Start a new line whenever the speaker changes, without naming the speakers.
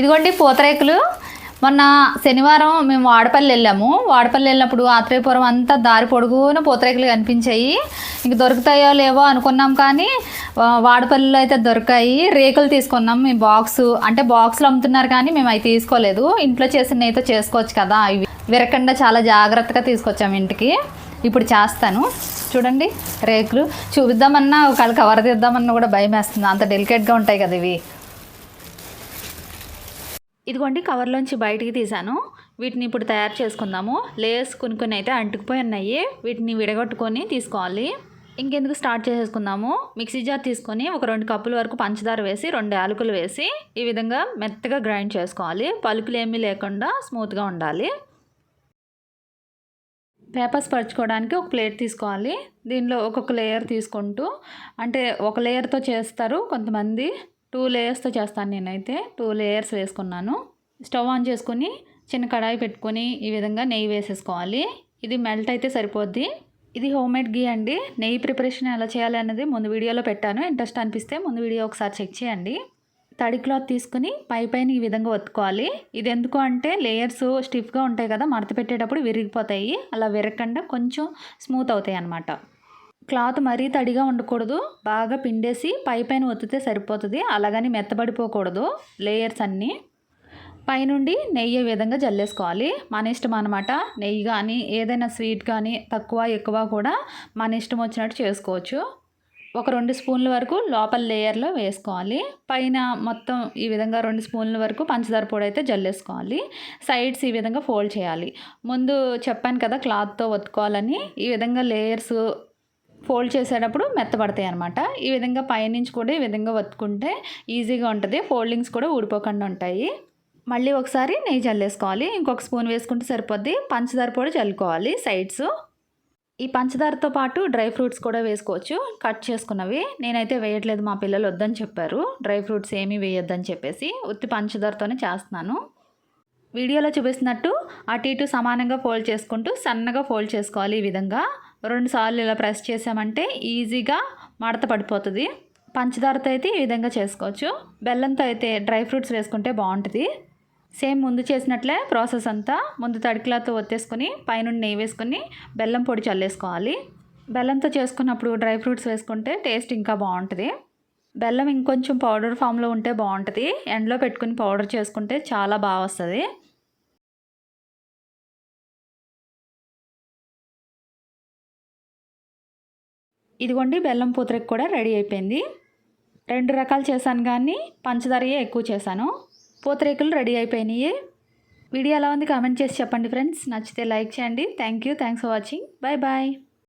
ఇదిగోండి పూతరేకులు. మొన్న శనివారం మేము వాడపల్లి వెళ్ళాము. వాడపల్లి వెళ్ళినప్పుడు ఆత్రేయపురం అంతా దారి పొడుగున పూతరేకులు కనిపించాయి. ఇంక దొరుకుతాయో లేవో అనుకున్నాం కానీ వాడపల్లిలో అయితే దొరికాయి. రేకులు తీసుకున్నాం. మేము బాక్స్ అంటే బాక్స్లో అమ్ముతున్నారు కానీ మేము అవి తీసుకోలేదు. ఇంట్లో చేసిన అయితే చేసుకోవచ్చు కదా ఇవి. విరకుండా చాలా జాగ్రత్తగా తీసుకొచ్చాము ఇంటికి. ఇప్పుడు చేస్తాను. చూడండి రేకులు. చూపిద్దామన్నా ఒకవేళ కవర్ తీద్దామన్నా కూడా భయం వేస్తుంది అంత డెలికేట్గా ఉంటాయి కదా ఇవి. ఇదిగోండి కవర్లోంచి బయటికి తీసాను వీటిని ఇప్పుడు తయారు చేసుకుందాము. లేయర్స్ కొన్ని కొన్ని అయితే అంటుకుపోయి ఉన్నాయి. వీటిని విడగొట్టుకొని తీసుకోవాలి. ఇంకెందుకు స్టార్ట్ చేసేసుకుందాము. మిక్సీ జార్ తీసుకొని ఒక రెండు కప్పుల వరకు పంచదార వేసి రెండు యాలకులు వేసి ఈ విధంగా మెత్తగా గ్రైండ్ చేసుకోవాలి. పలుకులు ఏమీ లేకుండా స్మూత్గా ఉండాలి. పేపర్స్ పరుచుకోవడానికి ఒక ప్లేట్ తీసుకోవాలి. దీనిలో ఒక్కొక్క లేయర్ తీసుకుంటూ అంటే ఒక లేయర్తో చేస్తారు కొంతమంది. టూ లేయర్స్తో చేస్తాను నేనైతే. టూ లేయర్స్ వేసుకున్నాను. స్టవ్ ఆన్ చేసుకొని చిన్న కడాయి పెట్టుకొని ఈ విధంగా నెయ్యి వేసేసుకోవాలి. ఇది మెల్ట్ అయితే సరిపోద్ది. ఇది హోమ్ మేడ్ గీ అండి. నెయ్యి ప్రిపరేషన్ ఎలా చేయాలి అనేది ముందు వీడియోలో పెట్టాను. ఇంట్రెస్ట్ అనిపిస్తే ముందు వీడియో ఒకసారి చెక్ చేయండి. తడి క్లాత్ తీసుకుని పై పైన ఈ విధంగా ఒత్తుకోవాలి. ఇది ఎందుకు అంటే లేయర్స్ స్టిఫ్గా ఉంటాయి కదా మడత పెట్టేటప్పుడు విరిగిపోతాయి. అలా విరగకుండా కొంచెం స్మూత్ అవుతాయి అన్నమాట. క్లాత్ మరీ తడిగా ఉండకూడదు. బాగా పిండేసి పై పైన ఒత్తితే సరిపోతుంది. అలాగని మెత్తబడిపోకూడదు లేయర్స్ అన్నీ. పైనుండి నెయ్యి విధంగా జల్లేసుకోవాలి? మన ఇష్టం అనమాట నెయ్యి కానీ ఏదైనా స్వీట్ కానీ తక్కువ ఎక్కువ కూడా మన ఇష్టం వచ్చినట్టు చేసుకోవచ్చు. ఒక రెండు స్పూన్ల వరకు లోపల లేయర్లో వేసుకోవాలి. పైన మొత్తం ఈ విధంగా రెండు స్పూన్ల వరకు పంచదార పొడి అయితే జల్లేసుకోవాలి. సైడ్స్ ఈ విధంగా ఫోల్డ్ చేయాలి. ముందు చెప్పాను కదా క్లాత్తో ఒత్తుకోవాలని. ఈ విధంగా లేయర్స్ ఫోల్డ్ చేసేటప్పుడు మెత్తబడతాయి అనమాట ఈ విధంగా పైనుంచి కూడా ఈ విధంగా వత్తుకుంటే ఈజీగా ఉంటుంది. ఫోల్డింగ్స్ కూడా ఊడిపోకుండా ఉంటాయి. మళ్ళీ ఒకసారి నెయ్యి చల్లేసుకోవాలి. ఇంకొక స్పూన్ వేసుకుంటే సరిపోద్ది. పంచదార పొడి చల్లుకోవాలి సైడ్స్. ఈ పంచదారతో పాటు డ్రై ఫ్రూట్స్ కూడా వేసుకోవచ్చు. కట్ చేసుకున్నవి. నేనైతే వేయట్లేదు మా పిల్లలు వద్దని చెప్పారు. డ్రై ఫ్రూట్స్ ఏమీ వేయొద్దని చెప్పేసి ఉత్తి పంచదారతోనే చేస్తున్నాను. వీడియోలో చూపిస్తున్నట్టు అటు ఇటు సమానంగా ఫోల్డ్ చేసుకుంటూ సన్నగా ఫోల్డ్ చేసుకోవాలి ఈ విధంగా. రెండు సార్లు ఇలా ప్రెస్ చేసామంటే ఈజీగా మడత పడిపోతుంది. పంచదారతో అయితే ఈ విధంగా చేసుకోవచ్చు. బెల్లంతో అయితే డ్రై ఫ్రూట్స్ వేసుకుంటే బాగుంటుంది. సేమ్ ముందు చేసినట్లే ప్రాసెస్ అంతా. ముందు తడికిలాతో ఒత్తేసుకొని పైనుండి నెయ్యి వేసుకొని బెల్లం పొడి చల్లేసుకోవాలి. బెల్లంతో చేసుకున్నప్పుడు డ్రై ఫ్రూట్స్ వేసుకుంటే టేస్ట్ ఇంకా బాగుంటుంది. బెల్లం ఇంకొంచెం పౌడర్ ఫామ్లో ఉంటే బాగుంటుంది. ఎండలో పెట్టుకుని పౌడర్ చేసుకుంటే చాలా బాగా వస్తుంది. ఇదిగోండి బెల్లం పూతరేకు కూడా రెడీ అయిపోయింది. రెండు రకాలు చేశాను కానీ పంచదారయే ఎక్కువ చేశాను. పూతరేకులు రెడీ అయిపోయినాయి. వీడియో ఎలా ఉంది కామెంట్ చేసి చెప్పండి ఫ్రెండ్స్. నచ్చితే లైక్ చేయండి. Thank you thanks for watching bye bye